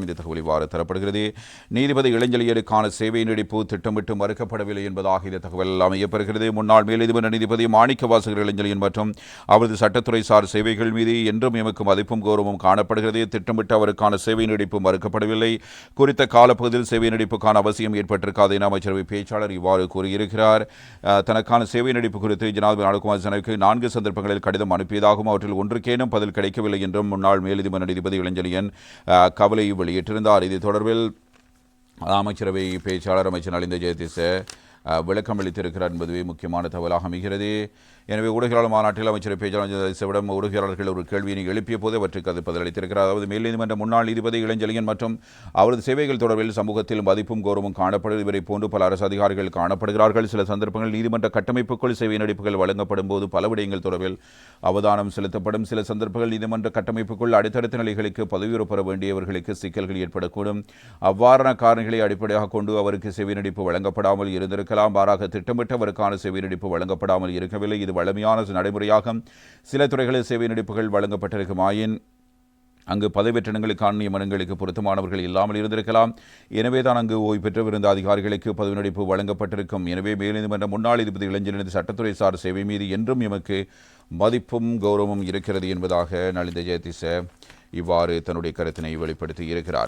இந்த தகவல் இவ்வாறு தரப்படுகிறது. நீதிபதி இளஞ்செழியருக்கான சேவை நீடிப்பு திட்டமிட்டு மறுக்கப்படவில்லை என்பதாக இந்த தகவல் அமையப்பெறுகிறது. முன்னாள் மேலதிபர் நீதிபதி மாணிக்க வாசகர் இளஞ்செழியன் மற்றும் அவரது சட்டத்துறை சார் சேவைகள் மீது என்றும் எமக்கும் மதிப்பும் கௌரவமும் காணப்படுகிறது. திட்டமிட்டு அவருக்கான சேவை நீடிப்பு மறுக்கப்படவில்லை. குறித்த காலப்பகுதியில் சேவை நீடிப்புக்கான அவசியம் ஏற்பட்டிருக்காது என அமைச்சரவை பேச்சாளர் இவ்வாறு கூறியிருக்கிறார். தனக்கான சேவை நீடிப்பு குறித்து ஜனாதிபதி நாடுகுமார் ஜனக்கு நான்கு சந்தர்ப்பங்களில் கடிதம் அனுப்பியதாகவும் அவற்றில் ஒன்றுக்கேனும் பதில் கிடைக்கவில்லை என்றும் முன்னாள் மேலதிபர் நீதிபதி இளஞ்செழியன் கவலை வெளியிட்டிருந்தார். இது தொடர்பில் அமைச்சரவை பேச்சாளர் அமைச்சர் நலிந்த ஜெயதிச விளக்கம் அளித்திருக்கிறார் என்பதுவே முக்கியமான தகவலாக அமைகிறது. எனவே ஊடகவியலாளர் மாநாட்டில் அமைச்சர் பேச்சாளர் ஜெயதிசவிடம் ஊடகவியலாளர்கள் ஒரு கேள்வியினை எழுப்பிய போது அவற்றுக்கு அது பதிலளித்திருக்கிறார். அதாவது மேல் நீதிமன்ற முன்னாள் நீதிபதி இளஞ்செழியன் மற்றும் அவரது சேவைகள் தொடர்பில் சமூகத்தில் மதிப்பும் கௌரவமும் காணப்படுவது இவரை போன்று பல அரசு அதிகாரிகள் காணப்படுகிறார்கள். சில சந்தர்ப்பங்கள் நீதிமன்ற கட்டமைப்புக்குள் சேவை நடிப்புகள் வழங்கப்படும் போது பல விடயங்கள் தொடர்பில் அவதானம் செலுத்தப்படும். சில சந்தர்ப்பங்கள் நீதிமன்ற கட்டமைப்புக்குள் அடுத்தடுத்த நிலைகளுக்கு பதவி பெற வேண்டியவர்களுக்கு சிக்கல்கள் ஏற்படக்கூடும். அவ்வாறான காரணங்களை அடிப்படையாக கொண்டு அவருக்கு செவி நடிப்பு வழங்கப்படாமல் இருக்கலாம் மாறாக திட்டமிட்டவருக்கான சேவை நடிப்பு வழங்கப்படாமல் இருக்கவில்லை. இது வழமையான நடைமுறையாக சில துறைகளில் சேவை நடிப்புகள் வழங்கப்பட்டிருக்குமாயின் அங்கு பதவியேற்றங்களுக்கான நியமனங்களுக்கு பொருத்தமானவர்கள் இல்லாமல் இருந்திருக்கலாம். எனவே தான் அங்கு ஓய்வு பெற்றவிருந்த அதிகாரிகளுக்கு பதவி நடிப்பு வழங்கப்பட்டிருக்கும். எனவே மேல்நீதிமன்ற முன்னாள் நீதிபதி இளைஞரின் சட்டத்துறை சார் சேவை மீது என்றும் எமக்கு மதிப்பும் கௌரவமும் இருக்கிறது என்பதாக நளிந்த ஜெயதிச இவ்வாறு தன்னுடைய கருத்தினை வெளிப்படுத்தி இருக்கிறார்.